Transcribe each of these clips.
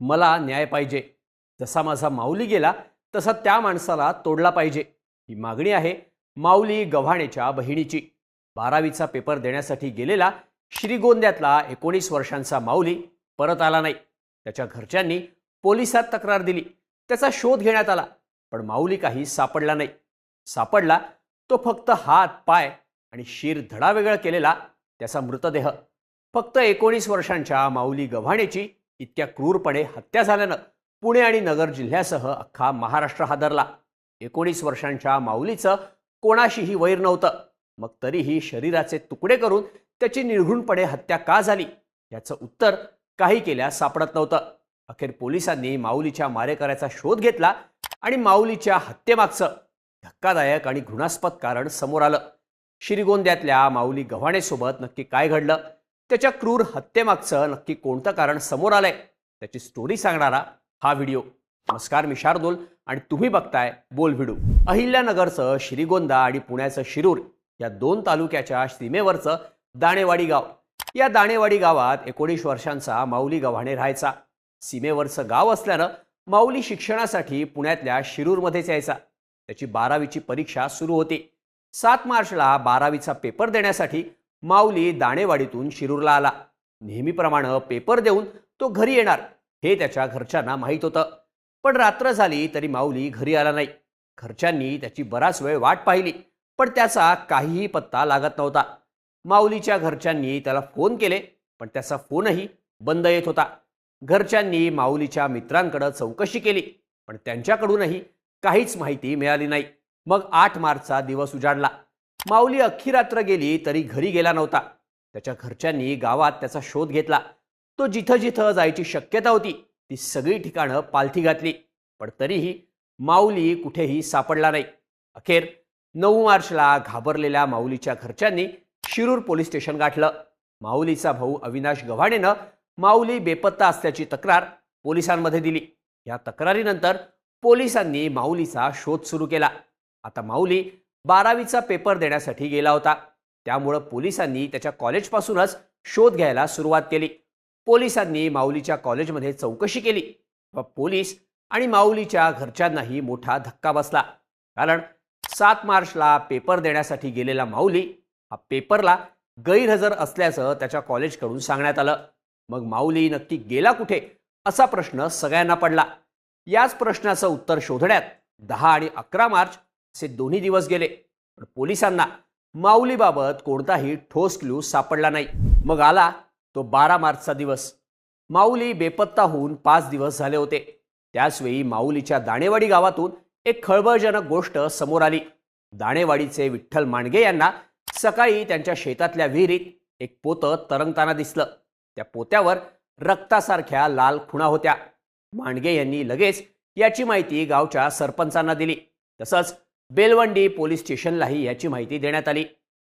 मला न्याय पाहिजे. जसा माझा माऊली गेला तसा त्या माणसाला तोडला पाहिजे. ही मागणी आहे माऊली गव्हाणेच्या बहिणीची. बारावीचा पेपर देण्यासाठी गेलेला श्रीगोंद्यातला एकोणीस वर्षांचा माऊली परत आला नाही. त्याच्या घरच्यांनी पोलिसात तक्रार दिली. त्याचा शोध घेण्यात आला पण माऊली काही सापडला नाही. सापडला तो फक्त हात पाय आणि शिर धडावेगळा केलेला त्याचा मृतदेह. फक्त एकोणीस वर्षांच्या माऊली गव्हाणेची इतक्या क्रूरपणे हत्या झाल्यानं पुणे आणि नगर जिल्ह्यासह अख्खा महाराष्ट्र हादरला. एकोणीस वर्षांच्या माऊलीचं कोणाशीही वैर नव्हतं. मग तरीही शरीराचे तुकडे करून त्याची निर्घृणपणे हत्या का झाली? याचं उत्तर काही केल्या सापडत नव्हतं. अखेर पोलिसांनी माऊलीच्या मारेकऱ्याचा शोध घेतला आणि माऊलीच्या हत्येमागचं धक्कादायक आणि घृणास्पद कारण समोर आलं. श्रीगोंद्यातल्या माऊली गव्हाणेसोबत नक्की काय घडलं? त्याच्या क्रूर हत्येमागचं नक्की कोणतं कारण समोर आलंय त्याची स्टोरी सांगणारा हा व्हिडिओ नमस्कार मी शार्दूल आणि तुम्ही बघताय बोल व्हिडिओ अहिल्यानगरचं श्रीगोंदा आणि पुण्याचं शिरूर या दोन तालुक्याच्या सीमेवरचं दाणेवाडी गाव. या दाणेवाडी गावात एकोणीस वर्षांचा माऊली गव्हाणे राहायचा. सीमेवरचं गाव असल्यानं माऊली शिक्षणासाठी पुण्यातल्या शिरूरमध्येच यायचा. त्याची बारावीची परीक्षा सुरू होती. सात मार्चला बारावीचा पेपर देण्यासाठी माऊली दाणेवाडीतून शिरूरला आला. नेहमीप्रमाणे पेपर देऊन तो घरी येणार हे त्याच्या घरच्यांना माहीत होतं. पण रात्र झाली तरी माऊली घरी आला नाही. घरच्यांनी त्याची बराच वेळ वाट पाहिली पण त्याचा काहीही पत्ता लागत नव्हता. माऊलीच्या घरच्यांनी त्याला फोन केले पण त्याचा फोनही बंद येत होता. घरच्यांनी माऊलीच्या मित्रांकडे चौकशी केली पण त्यांच्याकडूनही काहीच माहिती मिळाली नाही. मग आठ मार्चचा दिवस उजाडला. माऊली अख्खी रात्र गेली तरी घरी गेला नव्हता. त्याच्या घरच्यांनी गावात त्याचा शोध घेतला. तो जिथं जिथं जायची शक्यता होती ती सगळी ठिकाणं पालथी घातली. पण तरीही माऊली कुठेही सापडला नाही. अखेर नऊ मार्चला घाबरलेल्या माऊलीच्या घरच्यांनी शिरूर पोलीस स्टेशन गाठलं. माऊलीचा भाऊ अविनाश गव्हाणेनं माऊली बेपत्ता असल्याची तक्रार पोलिसांमध्ये दिली. या तक्रारीनंतर पोलिसांनी माऊलीचा शोध सुरू केला. आता माऊली बारावीचा पेपर देण्यासाठी गेला होता. त्यामुळं पोलिसांनी त्याच्या कॉलेजपासूनच शोध घ्यायला सुरुवात केली. पोलिसांनी माऊलीच्या कॉलेजमध्ये चौकशी केली. व पोलीस आणि माऊलीच्या घरच्यांनाही मोठा धक्का बसला. कारण सात मार्चला पेपर देण्यासाठी गेलेला माऊली हा पेपरला गैरहजर असल्याचं त्याच्या कॉलेजकडून सांगण्यात आलं. मग माऊली नक्की गेला कुठे असा प्रश्न सगळ्यांना पडला. याच प्रश्नाचं उत्तर शोधण्यात दहा आणि अकरा मार्च असे दोन्ही दिवस गेले. पण पोलिसांना माऊलीबाबत कोणताही ठोस क्लू सापडला नाही. मग आला तो बारा मार्चचा दिवस. माऊली बेपत्ता होऊन पाच दिवस झाले होते. त्याचवेळी माऊलीच्या दाणेवाडी गावातून एक खळबळजनक गोष्ट समोर आली. दाणेवाडीचे विठ्ठल मांडगे यांना सकाळी त्यांच्या शेतातल्या विहिरीत एक पोतं तरंगताना दिसलं. त्या पोत्यावर रक्तासारख्या लाल खुणा होत्या. मांडगे यांनी लगेच याची माहिती गावच्या सरपंचांना दिली. तसंच बेलवंडी पोलीस स्टेशनलाही याची माहिती देण्यात आली.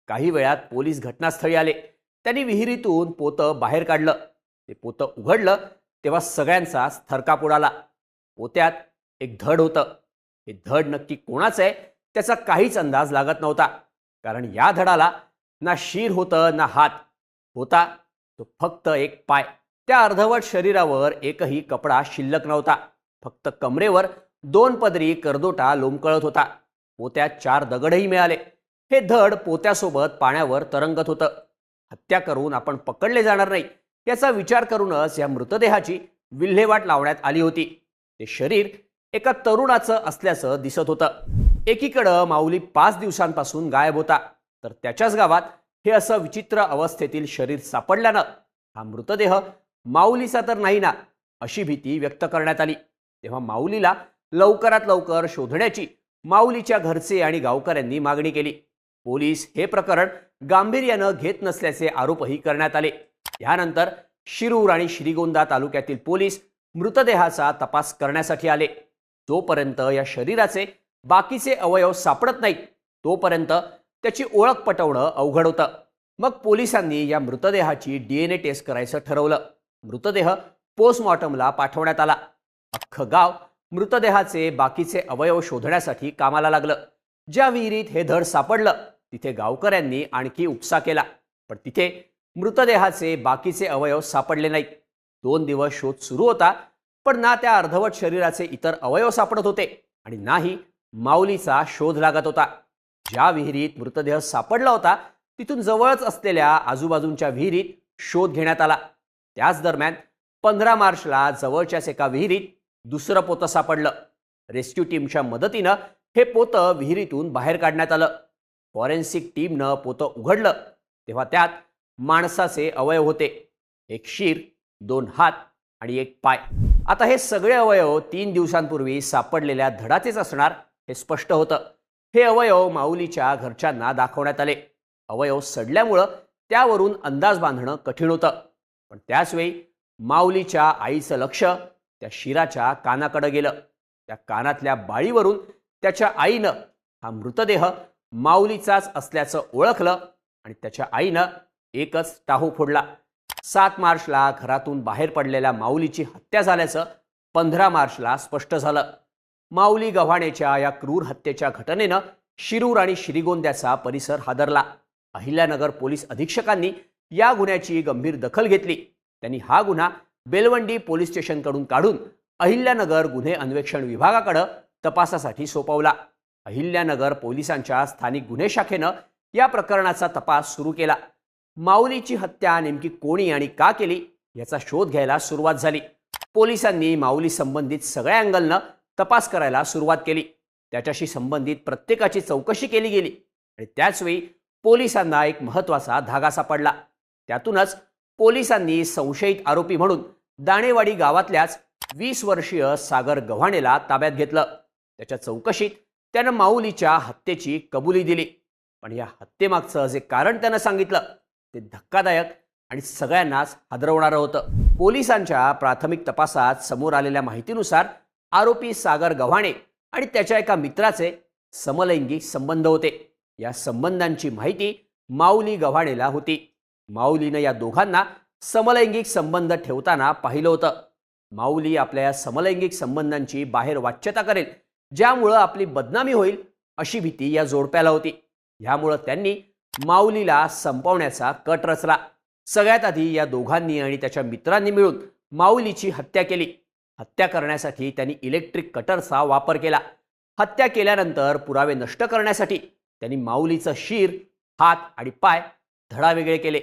काही वेळात पोलीस घटनास्थळी आले. त्यांनी विहिरीतून पोतं बाहेर काढलं. ते पोतं उघडलं तेव्हा सगळ्यांचाच थरकाप उडाला. पोत्यात एक धड होतं. हे धड नक्की कोणाचं आहे? त्याचा काहीच अंदाज लागत नव्हता. कारण या धडाला ना शीर होतं ना हात होता. तो फक्त एक पाय. त्या अर्धवट शरीरावर एकही कपडा शिल्लक नव्हता. फक्त कमरेवर दोन पदरी करदोटा लोंबकळत होता. पोत्यात चार दगडही मिळाले. हे धड पोत्यासोबत पाण्यावर तरंगत होतं. हत्या करून आपण पकडले जाणार नाही याचा विचार करूनच या मृतदेहाची विल्हेवाट लावण्यात आली होती. ते शरीर एका तरुणाचं असल्याचं दिसत होतं. एकीकडं माऊली पाच दिवसांपासून गायब होता. तर त्याच्याच गावात हे असं विचित्र अवस्थेतील शरीर सापडल्यानं हा मृतदेह माऊलीचा तर नाही ना अशी भीती व्यक्त करण्यात आली. तेव्हा माऊलीला लवकरात लवकर शोधण्याची माऊलीच्या घरचे आणि गावकऱ्यांनी मागणी केली. पोलीस हे प्रकरण गांभीर्यानं घेत नसल्याचे आरोपही करण्यात आले. यानंतर शिरूर आणि श्रीगोंदा तालुक्यातील पोलीस मृतदेहाचा तपास करण्यासाठी आले. जोपर्यंत या शरीराचे बाकीचे अवयव सापडत नाहीत तोपर्यंत त्याची ओळख पटवणं अवघड होतं. मग पोलिसांनी या मृतदेहाची डीएनए टेस्ट करायचं ठरवलं. मृतदेह पोस्टमॉर्टमला पाठवण्यात आला. अख्खं गाव मृतदेहाचे बाकीचे अवयव शोधण्यासाठी कामाला लागलं. ज्या विहिरीत हे धड सापडलं तिथे गावकऱ्यांनी आणखी उपसा केला. पण तिथे मृतदेहाचे बाकीचे अवयव सापडले नाहीत. दोन दिवस शोध सुरू होता पण ना त्या अर्धवट शरीराचे इतर अवयव सापडत होते आणि नाही माऊलीचा शोध लागत होता. ज्या विहिरीत मृतदेह सापडला होता तिथून जवळच असलेल्या आजूबाजूंच्या विहिरीत शोध घेण्यात आला. त्याच दरम्यान पंधरा मार्चला जवळच्याच एका विहिरीत दुसरं पोतं सापडलं. रेस्क्यू टीमच्या मदतीनं हे पोतं विहिरीतून बाहेर काढण्यात आलं. फॉरेन्सिक टीमनं पोतं उघडलं. तेव्हा त्यात माणसाचे अवयव होते. एक शीर दोन हात आणि एक पाय. आता हे सगळे अवयव तीन दिवसांपूर्वी सापडलेल्या धडाचेच असणार हे स्पष्ट होतं. हे अवयव माऊलीच्या घरच्यांना दाखवण्यात आले. अवयव सडल्यामुळं त्यावरून अंदाज बांधणं कठीण होतं. पण त्याचवेळी माऊलीच्या आईचं लक्ष त्या शिराच्या कानाकडं गेलं. त्या कानातल्या बाळीवरून त्याच्या आईनं हा मृतदेह माऊलीचाच असल्याचं ओळखलं आणि त्याच्या आईनं एकच टाहू फोडला. सात मार्चला घरातून बाहेर पडलेल्या माऊलीची हत्या झाल्याचं पंधरा मार्चला स्पष्ट झालं. माऊली गव्हाणेच्या या क्रूर हत्येच्या घटनेनं शिरूर आणि श्रीगोंद्याचा परिसर हादरला. अहिल्यानगर पोलीस अधीक्षकांनी या गुन्ह्याची गंभीर दखल घेतली. त्यांनी हा गुन्हा बेलवंडी पोलीस स्टेशनकडून काढून अहिल्यानगर गुन्हे अन्वेषण विभागाकडं तपासासाठी सोपवला. अहिल्यानगर पोलिसांच्या स्थानिक गुन्हे शाखेनं या प्रकरणाचा तपास सुरू केला. माऊलीची हत्या नेमकी कोणी आणि का केली याचा शोध घ्यायला सुरुवात झाली. पोलिसांनी माऊली संबंधित सगळ्या अँगलनं तपास करायला सुरुवात केली. त्याच्याशी संबंधित प्रत्येकाची चौकशी केली गेली आणि त्याचवेळी पोलिसांना एक महत्त्वाचा धागा सापडला. त्यातूनच पोलिसांनी संशयित आरोपी म्हणून दाणेवाडी गावातल्याच वीस वर्षीय सागर गव्हाणेला ताब्यात घेतलं. त्याच्या चौकशीत त्यानं माऊलीच्या हत्येची कबुली दिली. पण या हत्येमागचं जे कारण त्यानं सांगितलं ते धक्कादायक आणि सगळ्यांनाच हादरवणारं होतं. पोलिसांच्या प्राथमिक तपासात समोर आलेल्या माहितीनुसार आरोपी सागर गव्हाणे आणि त्याच्या एका मित्राचे समलैंगिक संबंध होते. या संबंधांची माहिती माऊली गव्हाणेला होती. माऊलीनं या दोघांना समलैंगिक संबंध ठेवताना पाहिलं होतं. माऊली आपल्या या समलैंगिक संबंधांची बाहेर वाच्यता करेल ज्यामुळं आपली बदनामी होईल अशी भीती या जोडप्याला होती. ह्यामुळं त्यांनी माऊलीला संपवण्याचा कट रचला. सगळ्यात आधी या दोघांनी आणि त्याच्या मित्रांनी मिळून माऊलीची हत्या केली. हत्या करण्यासाठी त्यांनी इलेक्ट्रिक कटरचा वापर केला. हत्या केल्यानंतर पुरावे नष्ट करण्यासाठी त्यांनी माऊलीचं शीर हात आणि पाय धडावेगळे केले.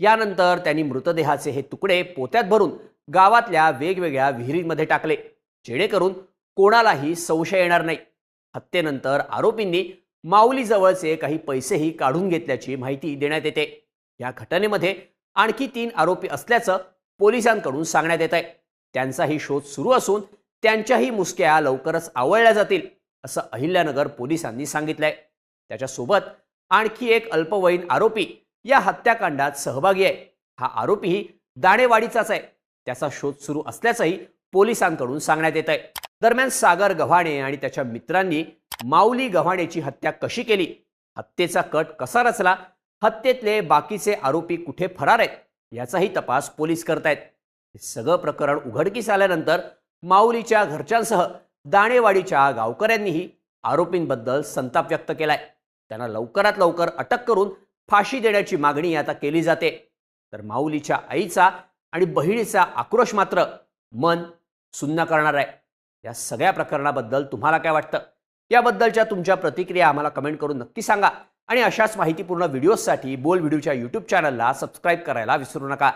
यानंतर त्यांनी मृतदेहाचे हे तुकडे पोत्यात भरून गावातल्या वेगवेगळ्या विहिरींमध्ये टाकले. जेणेकरून कोणालाही संशय येणार नाही. हत्येनंतर आरोपींनी माऊलीजवळचे काही पैसेही काढून घेतल्याची माहिती देण्यात येते. या घटनेमध्ये आणखी तीन आरोपी असल्याचं पोलिसांकडून सांगण्यात येत आहे त्यांचाही शोध सुरू असून त्यांच्याही मुसक्या लवकरच आवळल्या जातील असं अहिल्यानगर पोलिसांनी सांगितलंय. त्याच्यासोबत आणखी एक अल्पवयीन आरोपी या हत्याकांडात सहभागी आहे. हा आरोपीही दाणेवाडीचाच आहे. त्याचा शोध सुरू असल्याचंही पोलिसांकडून सांगण्यात येत आहे दरम्यान सागर गव्हाणे आणि त्याच्या मित्रांनी माऊली गव्हाणेची हत्या कशी केली? हत्येचा कट कसा रचला? हत्येतले बाकीचे आरोपी कुठे फरार आहेत? याचाही तपास पोलीस करतायत. हे सगळं प्रकरण उघडकीस आल्यानंतर माऊलीच्या घरच्यांसह दाणेवाडीच्या गावकऱ्यांनीही आरोपींबद्दल संताप व्यक्त केलाय. त्यांना लवकरात लवकर अटक करून फाशी देण्याची मागणी आता केली जाते. तर माऊलीच्या आईचा आणि बहिणीचा आक्रोश मात्र मन सुन्न करणार आहे. या सगळ्या प्रकरणाबद्दल तुम्हाला काय वाटतं? याबद्दलच्या तुमच्या प्रतिक्रिया आम्हाला कमेंट करून नक्की सांगा. आणि अशाच माहितीपूर्ण व्हिडिओजसाठी बोल व्हिडिओच्या यूट्यूब चॅनलला सबस्क्राईब करायला विसरू नका.